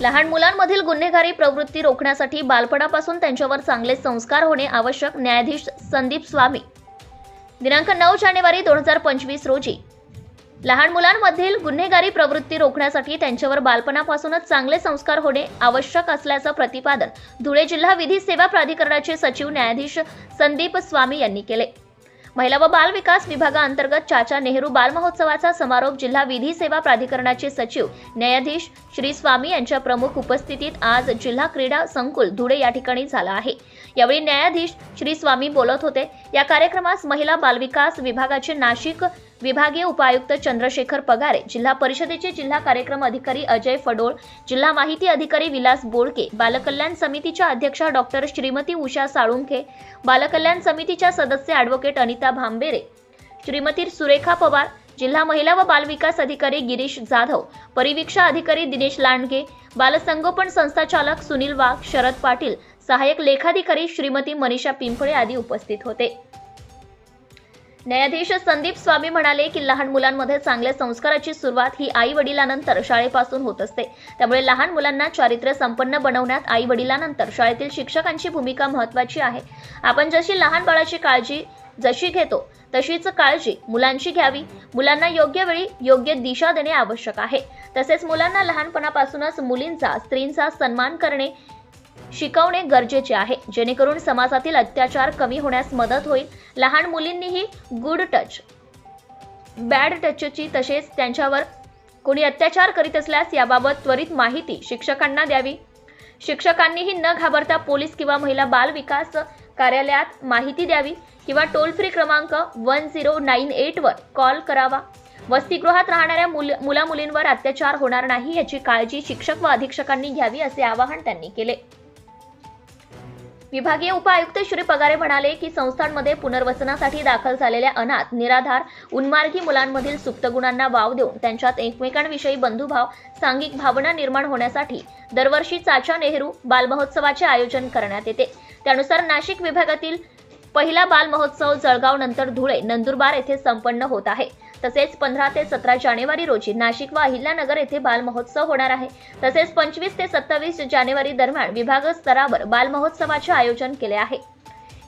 लहान मुलांमधील गुन्हेगारी प्रवृत्ती रोखण्यासाठी बालपणापासून त्यांच्यावर चांगले संस्कार होणे आवश्यक न्यायाधीश संदीप स्वामी. दिनांक नऊ जानेवारी दोन हजार पंचवीस रोजी. लहान मुलांमधील गुन्हेगारी प्रवृत्ती रोखण्यासाठी त्यांच्यावर बालपणापासूनच चांगले संस्कार होणे आवश्यक असल्याचं प्रतिपादन धुळे जिल्हा विधी सेवा प्राधिकरणाचे सचिव न्यायाधीश संदीप स्वामी यांनी केले. महिला व बाल विकास विभागाअंतर्गत चाचा नेहरू बाल महोत्सवाचा समारोप जिल्हा विधी सेवा प्राधिकरणाचे सचिव न्यायाधीश श्री स्वामी यांच्या प्रमुख उपस्थितीत आज जिल्हा क्रीडा संकुल धुळे या ठिकाणी झाला आहे. यावेळी न्यायाधीश श्री स्वामी बोलत होते. या कार्यक्रमास महिला बालविकास विभागाचे नाशिक विभागीय उपायुक्त चंद्रशेखर पगारे जिल्हा परिषदेचे जिल्हा कार्यक्रम अधिकारी अजय फडोळ जिल्हा माहिती अधिकारी विलास बोडके बालकल्याण समितीच्या अध्यक्षा डॉक्टर श्रीमती उषा साळुंखे बालकल्याण समितीच्या सदस्य ॲडव्होकेट अनिता भांबेरे श्रीमती सुरेखा पवार जिल्हा महिला व बालविकास अधिकारी गिरीश जाधव परिवीक्षा अधिकारी दिनेश लांडगे बालसंगोपन संस्थाचालक सुनील वाघ शरद पाटील सहाय्यक लेखाधिकारी श्रीमती मनीषा पिंपळे आदी उपस्थित होते. न्यायाधीश संदीप स्वामी म्हणाले की लहान मुलांमध्ये चांगल्या संस्काराची सुरुवात ही आई वडिलांनंतर शाळेपासून होत असते. त्यामुळे लहान मुलांना चारित्र्य संपन्न बनवण्यात आई वडिलांनंतर शाळेतील शिक्षकांची भूमिका महत्वाची आहे. आपण जशी लहान बाळाची काळजी जशी घेतो तशीच काळजी मुलांची घ्यावी. मुलांना योग्य वेळी योग्य दिशा देणे आवश्यक आहे. तसेच मुलांना लहानपणापासूनच मुलींचा स्त्रींचा सन्मान करणे शिकवणे गरजेचे आहे. जेणेकरून समाजातील अत्याचार कमी होण्यास मदत होईल. लहान मुलींनीही गुड टच बॅड टचची तसेच त्यांच्यावर कोणी अत्याचार करीत असल्यास याबाबत त्वरित माहिती शिक्षकांना द्यावी. शिक्षकांनीही न घाबरता पोलीस किंवा महिला बाल विकास कार्यालयात माहिती द्यावी किंवा टोल फ्री क्रमांक वन झिरो नाईन एटवर कॉल करावा. वसतिगृहात राहणाऱ्या मुल मुला मुलींवर अत्याचार होणार नाही याची काळजी शिक्षक व अधीक्षकांनी घ्यावी असे आवाहन त्यांनी केले. विभागीय उपायुक्त श्री पगारे म्हणाले की संस्थांमध्ये पुनर्वसनासाठी दाखल झालेल्या अनाथ निराधार उन्मार्गी मुलांमधील सुप्त गुणांना वाव देऊन त्यांच्यात एकमेकांविषयी बंधुभाव सांघिक भावना निर्माण होण्यासाठी दरवर्षी चाचा नेहरू बालमहोत्सवाचे आयोजन करण्यात येते. त्यानुसार नाशिक विभागातील पहिला बालमहोत्सव जळगाव नंतर धुळे नंदुरबार येथे संपन्न होत आहे. तसेच पंधरा ते सतरा जानेवारी रोजी नाशिक व अहिल्यानगर येथे बालमहोत्सव होणार आहे. तसेच पंचवीस ते सत्तावीस जानेवारी दरम्यान विभाग स्तरावर बालमहोत्सवाचे आयोजन केले आहे.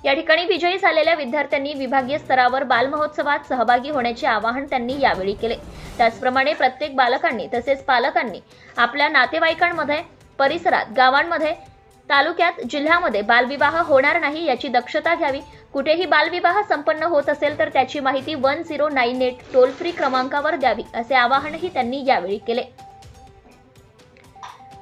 या ठिकाणी विजयी झालेल्या विद्यार्थ्यांनी विभागीय स्तरावर बालमहोत्सवात सहभागी होण्याचे आवाहन त्यांनी यावेळी केले. त्याचप्रमाणे प्रत्येक बालकांनी तसेच पालकांनी आपल्या नातेवाईकांमध्ये परिसरात गावांमध्ये तालुक्यात जिल्ह्यामध्ये बालविवाह होणार नाही याची दक्षता घ्यावी कुठेही बालविवाह संपन्न होत असेल तर त्याची माहिती one zero nine eight toll free क्रमांकावर द्यावी असे आवाहनही त्यांनी यावेळी केले.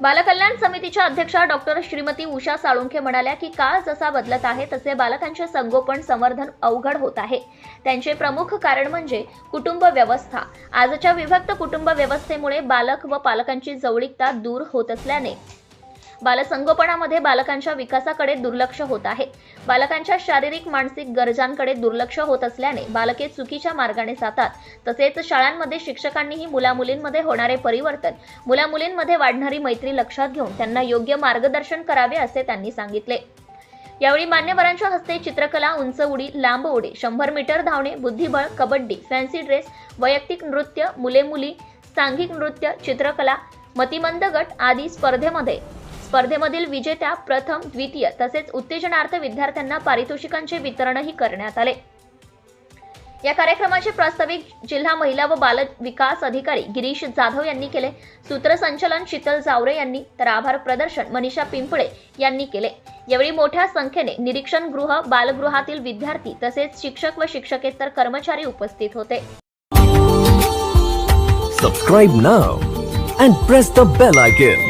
बालकल्याण समितीच्या अध्यक्षा डॉक्टर श्रीमती उषा साळुंखे म्हणाल्या की काळ जसा बदलत आहे तसे बालकांचे संगोपन संवर्धन अवघड होत आहे. त्यांचे प्रमुख कारण म्हणजे कुटुंब व्यवस्था. आजच्या विभक्त कुटुंब व्यवस्थेमुळे बालक व पालकांची जवळीकता दूर होत असल्याने बालसंगोपनामध्ये बालकांच्या विकासाकडे दुर्लक्ष होत आहे. बालकांच्या शारीरिक मानसिक गरजांकडे दुर्लक्ष होत असल्याने बालके चुकीच्या मार्गाने जातात. तसेच शाळांमध्ये शिक्षकांनीही मुलामुलींमध्ये होणारे परिवर्तन मुलामुलींमध्ये वाढणारी मैत्री लक्षात घेऊन त्यांना योग्य मार्गदर्शन करावे असे त्यांनी सांगितले. यावेळी मान्यवरांच्या हस्ते चित्रकला उंच उडी लांब उडी शंभर मीटर धावणे बुद्धिबळ कबड्डी फॅन्सी ड्रेस वैयक्तिक नृत्य मुले मुली सांघिक नृत्य चित्रकला मतिमंद गट आदी स्पर्धेमध्ये स्पर्धेमधील विजेत्या प्रथम द्वितीय तसेच उत्तेजनार्थ विद्यार्थ्यांना पारितोषिकांचे वितरणही करण्यात आले. या कार्यक्रमाचे प्रास्ताविक जिल्हा महिला व बाल विकास अधिकारी गिरीश जाधव यांनी केले. सूत्रसंचलन शीतल जावरे यांनी तर आभार प्रदर्शन मनीषा पिंपळे यांनी केले. यावेळी मोठ्या संख्येने निरीक्षण गृह बालगृहातील विद्यार्थी तसेच शिक्षक व शिक्षकेतर कर्मचारी उपस्थित होते. Subscribe now and press the bell icon